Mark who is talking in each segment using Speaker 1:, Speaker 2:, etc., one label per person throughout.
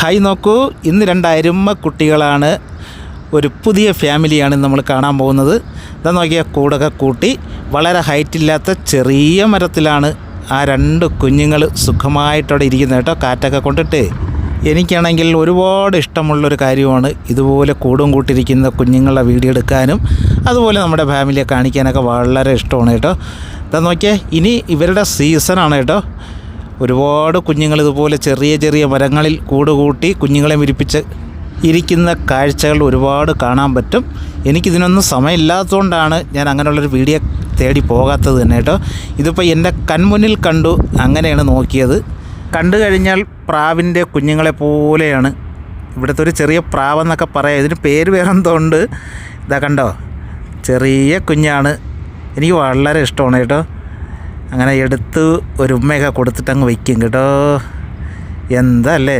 Speaker 1: Hi നോക്കൂ. ഇന്ന് രണ്ടായിരം കുട്ടികളാണ്. ഒരു പുതിയ ഫാമിലിയാണ് നമ്മൾ കാണാൻ പോകുന്നത്. ഇതാ നോക്കിയാൽ കൂടൊക്കെ കൂട്ടി. വളരെ ഹൈറ്റില്ലാത്ത ചെറിയ മരത്തിലാണ് ആ രണ്ട് കുഞ്ഞുങ്ങൾ സുഖമായിട്ടവിടെ ഇരിക്കുന്നത് കേട്ടോ കാറ്റൊക്കെ കൊണ്ടിട്ട്. എനിക്കാണെങ്കിൽ ഒരുപാട് ഇഷ്ടമുള്ളൊരു കാര്യമാണ് ഇതുപോലെ കൂടും കൂട്ടിരിക്കുന്ന കുഞ്ഞുങ്ങളെ വീഡിയോ എടുക്കാനും അതുപോലെ നമ്മുടെ ഫാമിലിയെ കാണിക്കാനൊക്കെ വളരെ ഇഷ്ടമാണ് കേട്ടോ. ഇതാ നോക്കിയേ ഇനി ഇവരുടെ സീസണാണ് കേട്ടോ. ഒരുപാട് കുഞ്ഞുങ്ങൾ ഇതുപോലെ ചെറിയ ചെറിയ മരങ്ങളിൽ കൂട് കൂട്ടി കുഞ്ഞുങ്ങളെ വിരിപ്പിച്ച് ഇരിക്കുന്ന കാഴ്ചകൾ ഒരുപാട് കാണാൻ പറ്റും. എനിക്കിതിനൊന്നും സമയമില്ലാത്തതുകൊണ്ടാണ് ഞാൻ അങ്ങനെയുള്ളൊരു വീഡിയോ തേടി പോകാത്തത് തന്നെ കേട്ടോ. ഇതിപ്പോൾ എന്റെ കൺമുന്നിൽ കണ്ടു അങ്ങനെയാണ് നോക്കിയത്. കണ്ടു കഴിഞ്ഞാൽ പ്രാവിന്റെ കുഞ്ഞുങ്ങളെ പോലെയാണ്. ഇവിടുത്തെ ഒരു ചെറിയ പ്രാവെന്നൊക്കെ പറയാം. ഇതിന് പേര് വേറെ ഉണ്ട്. ഇതാ കണ്ടോ? ചെറിയ കുഞ്ഞാണ്. എനിക്ക് വളരെ ഇഷ്ടമാണ് കേട്ടോ. അങ്ങനെ എടുത്ത് ഒരു ഉമ്മയൊക്കെ കൊടുത്തിട്ട് അങ്ങ് വയ്ക്കും കേട്ടോ. എന്താ അല്ലേ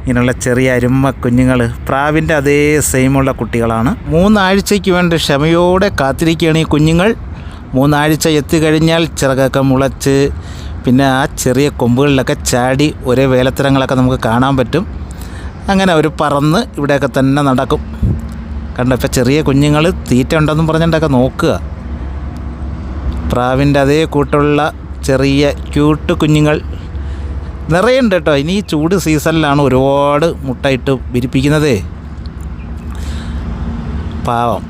Speaker 1: ഇങ്ങനെയുള്ള ചെറിയ അരുമ കുഞ്ഞുങ്ങൾ പ്രാവിന്റെ അതേ സെയിമുള്ള കുട്ടികളാണ്. മൂന്നാഴ്ചയ്ക്ക് വേണ്ടി ക്ഷമയോടെ കാത്തിരിക്കുകയാണ് ഈ കുഞ്ഞുങ്ങൾ. മൂന്നാഴ്ച എത്തിക്കഴിഞ്ഞാൽ ചിറകൊക്കെ മുളച്ച് പിന്നെ ആ ചെറിയ കൊമ്പുകളിലൊക്കെ ചാടി ഒരേ വേലത്തരങ്ങളൊക്കെ നമുക്ക് കാണാൻ പറ്റും. അങ്ങനെ അവർ പറന്ന് ഇവിടെയൊക്കെ തന്നെ നടക്കും. കണ്ടപ്പോൾ ചെറിയ കുഞ്ഞുങ്ങൾ തീറ്റ ഉണ്ടെന്നും പറഞ്ഞിട്ടൊക്കെ നോക്കുക. പ്രാവിന്റെ അതേ കൂട്ടുള്ള ചെറിയ ക്യൂട്ട് കുഞ്ഞുങ്ങൾ നിറയുണ്ട് കേട്ടോ. ഇനി ഈ ചൂട് സീസണിലാണ് ഒരുപാട് മുട്ടയിട്ട് വിരിപ്പിക്കുന്നതേ. പാവം.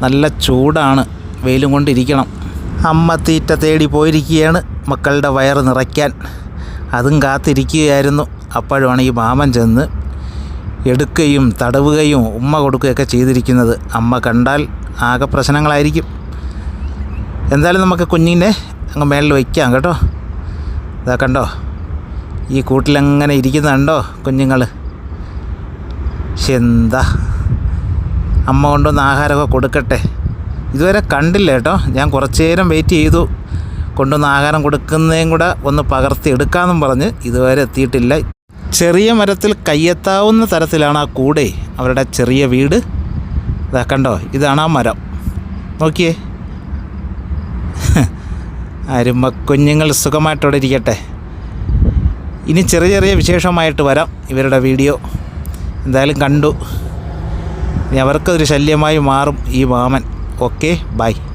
Speaker 1: നല്ല ചൂടാണ്. വെയിലും കൊണ്ടിരിക്കണം. അമ്മ തീറ്റ തേടി പോയിരിക്കുകയാണ്. മക്കളുടെ വയറ് നിറയ്ക്കാൻ. അതും കാത്തിരിക്കുകയായിരുന്നു. അപ്പോഴുമാണ് ഈ മാമൻ ചെന്ന് എടുക്കുകയും തടവുകയും ഉമ്മ കൊടുക്കുകയൊക്കെ ചെയ്തിരിക്കുന്നത്. അമ്മ കണ്ടാൽ ആകെ പ്രശ്നങ്ങളായിരിക്കും. എന്തായാലും നമുക്ക് കുഞ്ഞിനെ അങ്ങ് മേളിൽ വയ്ക്കാം കേട്ടോ. ഇതാ കണ്ടോ? ഈ കൂട്ടിലങ്ങനെ ഇരിക്കുന്നുണ്ടോ കുഞ്ഞുങ്ങൾ എന്താ? അമ്മ കൊണ്ടുവന്ന് ആഹാരമൊക്കെ കൊടുക്കട്ടെ. ഇതുവരെ കണ്ടില്ല കേട്ടോ. ഞാൻ കുറച്ച് നേരം വെയിറ്റ് ചെയ്തു. കൊണ്ടുവന്ന് ആഹാരം കൊടുക്കുന്നതും കൂടെ ഒന്ന് പകർത്തി എടുക്കാമെന്നും പറഞ്ഞ് ഇതുവരെ എത്തിയിട്ടില്ല. ചെറിയ മരത്തിൽ കയ്യെത്താവുന്ന തരത്തിലാണ് ആ കൂടെ. അവരുടെ ചെറിയ വീട്. ഇതാ കണ്ടോ? ഇതാണ് ആ മരം. നോക്കിയേ. അരുമ കുഞ്ഞുങ്ങൾ സുഖമായിട്ടവിടെ ഇരിക്കട്ടെ. ഇനി ചെറിയ ചെറിയ വിശേഷമായിട്ട് വരാം ഇവരുടെ വീഡിയോ. എന്തായാലും കണ്ടു. ഇനി അവർക്കൊരു ശല്യമായി മാറും ഈ വാമൻ ഓക്കെ ബൈ.